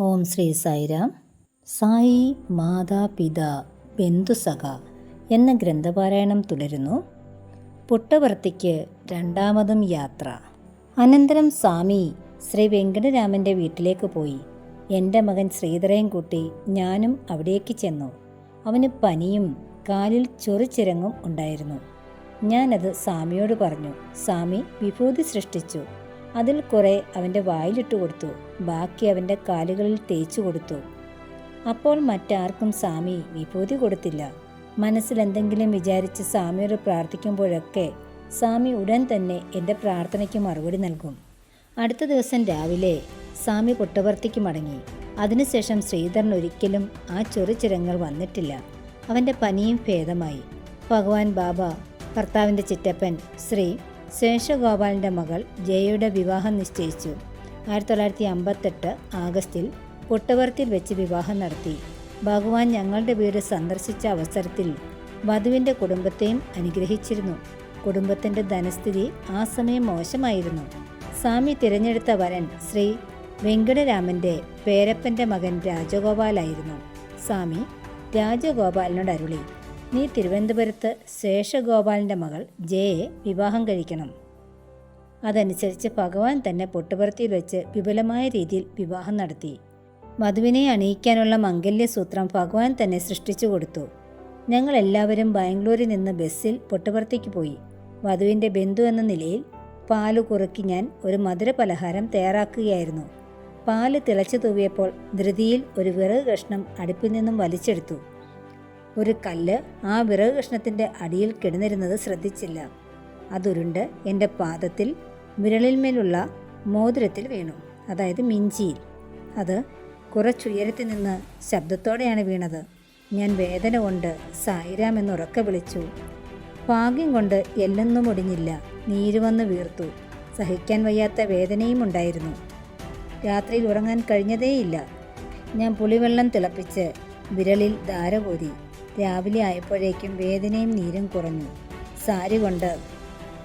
ഓം ശ്രീ സായിരാം. സായി മാതാപിത ബന്ധുസഖ എന്ന ഗ്രന്ഥപാരായണം തുടരുന്നു. പുട്ടവർത്തിക്ക് രണ്ടാമതും യാത്ര. അനന്തരം സ്വാമി ശ്രീ വെങ്കടരാമന്റെ വീട്ടിലേക്ക് പോയി. എന്റെ മകൻ ശ്രീധരയും കൂട്ടി ഞാനും അവിടേക്ക് ചെന്നു. അവന് പനിയും കാലിൽ ചൊറിച്ചിരങ്ങും ഉണ്ടായിരുന്നു. ഞാനത് സ്വാമിയോട് പറഞ്ഞു. സ്വാമി വിഭൂതി സൃഷ്ടിച്ചു. അതിൽ കുറെ അവന്റെ വായിലിട്ട് കൊടുത്തു. ബാക്കി അവന്റെ കാലുകളിൽ തേച്ചു കൊടുത്തു. അപ്പോൾ മറ്റാർക്കും സ്വാമി വിഭൂതി കൊടുത്തില്ല. മനസ്സിൽ എന്തെങ്കിലും വിചാരിച്ച് സ്വാമിയോട് പ്രാർത്ഥിക്കുമ്പോഴൊക്കെ സ്വാമി ഉടൻ തന്നെ എന്റെ പ്രാർത്ഥനയ്ക്ക് മറുപടി നൽകും. അടുത്ത ദിവസം രാവിലെ സ്വാമി പുട്ടവർത്തിക്ക് മടങ്ങി. അതിനുശേഷം ശ്രീധരൻ ഒരിക്കലും ആ ചെറുചിരങ്ങൾ വന്നിട്ടില്ല. അവന്റെ പനിയും ഭേദമായി. ഭഗവാൻ ബാബ ഭർത്താവിന്റെ ചിറ്റപ്പൻ ശ്രീ ശേഷഗോപാലിന്റെ മകൾ ജയയുടെ വിവാഹം നിശ്ചയിച്ചു. ആയിരത്തി തൊള്ളായിരത്തി അമ്പത്തെട്ട് ആഗസ്റ്റിൽ പുട്ടവർത്തിൽ വെച്ച് വിവാഹം നടത്തി. ഭഗവാൻ ഞങ്ങളുടെ വീട് സന്ദർശിച്ച അവസരത്തിൽ വധുവിന്റെ കുടുംബത്തെയും അനുഗ്രഹിച്ചിരുന്നു. കുടുംബത്തിന്റെ ധനസ്ഥിതി ആ സമയം മോശമായിരുന്നു. സ്വാമി തിരഞ്ഞെടുത്ത വരൻ ശ്രീ വെങ്കടരാമന്റെ പേരപ്പന്റെ മകൻ രാജഗോപാലായിരുന്നു. സ്വാമി രാജഗോപാലിനോട് അരുളി. നീ തിരുവനന്തപുരത്ത് ശേഷഗോപാലിന്റെ മകൾ ജയയെ വിവാഹം കഴിക്കണം. അതനുസരിച്ച് ഭഗവാൻ തന്നെ പൊട്ടുപുറത്തിൽ വെച്ച് വിപുലമായ രീതിയിൽ വിവാഹം നടത്തി. വധുവിനെ അണിയിക്കാനുള്ള മംഗല്യസൂത്രം ഭഗവാൻ തന്നെ സൃഷ്ടിച്ചു കൊടുത്തു. ഞങ്ങൾ എല്ലാവരും ബാംഗ്ലൂരിൽ നിന്ന് ബസ്സിൽ പൊട്ടുപുറത്തേക്ക് പോയി. വധുവിന്റെ ബന്ധു എന്ന നിലയിൽ പാൽ കുറുക്കി ഞാൻ ഒരു മധുര പലഹാരം തയ്യാറാക്കുകയായിരുന്നു. പാൽ തിളച്ചു തൂവിയപ്പോൾ ധൃതിയിൽ ഒരു വിറക് കഷ്ണം അടുപ്പിൽ നിന്നും വലിച്ചെടുത്തു. ഒരു കല്ല് ആ വിറക് കഷ്ണത്തിന്റെ അടിയിൽ കിടന്നിരുന്നത് ശ്രദ്ധിച്ചില്ല. അതുരുണ്ട് എന്റെ പാദത്തിൽ വിരളിന്മേലുള്ള മോതിരത്തിൽ വീണു അതായത് മിഞ്ചിയിൽ. അത് കുറച്ചുയരത്തിൽ നിന്ന് ശബ്ദത്തോടെയാണ് വീണത്. ഞാൻ വേദന കൊണ്ട് സായിരാം ഉറക്കെ വിളിച്ചു. ഭാഗ്യം കൊണ്ട് എല്ലൊന്നും ഒടിഞ്ഞില്ല നീര് വന്ന് വീർത്തു. സഹിക്കാൻ വയ്യാത്ത വേദനയും ഉണ്ടായിരുന്നു. രാത്രിയിൽ ഉറങ്ങാൻ കഴിഞ്ഞതേയില്ല. ഞാൻ പുളിവെള്ളം തിളപ്പിച്ച് വിരലിൽ ധാര കോരി രാവിലെ ആയപ്പോഴേക്കും വേദനയും നീരും കുറഞ്ഞു. സാരി കൊണ്ട്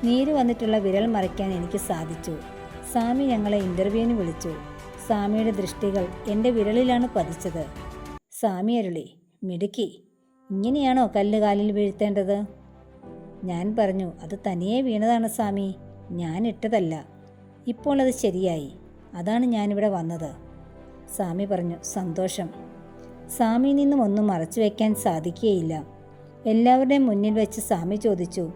നീര് വന്നിട്ടുള്ള വിരൽ മറയ്ക്കാൻ എനിക്ക് സാധിച്ചു. സ്വാമി ഞങ്ങളെ ഇന്റർവ്യൂവിന് വിളിച്ചു. സ്വാമിയുടെ ദൃഷ്ടികൾ എന്റെ വിരലിലാണ് പതിച്ചത്. സ്വാമി അരുളി മിടുക്കി ഇങ്ങനെയാണോ കല്ല് കാലിൽ വീഴ്ത്തേണ്ടത്? ഞാൻ പറഞ്ഞു അത് തനിയെ വീണതാണ് സ്വാമി ഞാൻ ഇട്ടതല്ല. ഇപ്പോൾ അത് ശരിയായി. അതാണ് ഞാനിവിടെ വന്നത്. സ്വാമി പറഞ്ഞു സന്തോഷം. സ്വാമിയിൽ നിന്നും ഒന്നും മറച്ചു വയ്ക്കാൻ സാധിക്കുകയില്ല. എല്ലാവരുടെയും മുന്നിൽ വെച്ച് സ്വാമി ചോദിച്ചു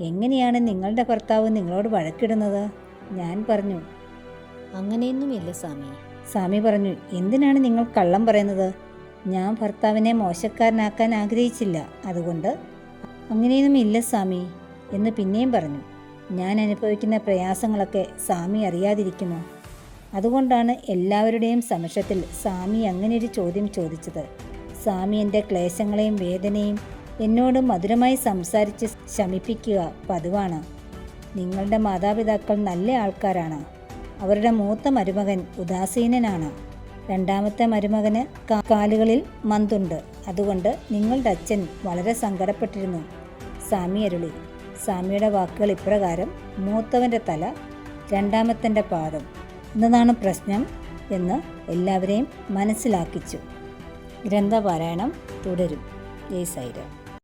എങ്ങനെയാണ് നിങ്ങളുടെ ഭർത്താവ് നിങ്ങളോട് വഴക്കിടുന്നത്? ഞാൻ പറഞ്ഞു അങ്ങനെയൊന്നുമില്ല സ്വാമി. സ്വാമി പറഞ്ഞു എന്തിനാണ് നിങ്ങൾ കള്ളം പറയുന്നത്? ഞാൻ ഭർത്താവിനെ മോശക്കാരനാക്കാൻ ആഗ്രഹിച്ചില്ല. അതുകൊണ്ട് അങ്ങനെയൊന്നും ഇല്ല സ്വാമി. എന്ന് പിന്നെയും പറഞ്ഞു ഞാൻ അനുഭവിക്കുന്ന പ്രയാസങ്ങളൊക്കെ സ്വാമി അറിയാതിരിക്കുമോ? അതുകൊണ്ടാണ് എല്ലാവരുടെയും സമക്ഷത്തിൽ സ്വാമി അങ്ങനെയൊരു ചോദ്യം ചോദിച്ചത്. സ്വാമി എന്റെ ക്ലേശങ്ങളെയും വേദനയും എന്നോട് മധുരമായി സംസാരിച്ച് ശമിപ്പിക്കുക പതിവാണ്. നിങ്ങളുടെ മാതാപിതാക്കൾ നല്ല ആൾക്കാരാണ്. അവരുടെ മൂത്ത മരുമകൻ ഉദാസീനനാണ്. രണ്ടാമത്തെ മരുമകന് കാലുകളിൽ മന്തുണ്ട്. അതുകൊണ്ട് നിങ്ങളുടെ അച്ഛൻ വളരെ സങ്കടപ്പെട്ടിരുന്നു. സ്വാമി അരുളി സ്വാമിയുടെ വാക്കുകൾ ഇപ്രകാരം മൂത്തവന്റെ തല രണ്ടാമത്തന്റെ പാദം. എന്നതാണ് പ്രശ്നം എന്ന് എല്ലാവരെയും മനസ്സിലാക്കിച്ചു. ഗ്രന്ഥപാരായണം തുടരും. ജയ് സൈരാം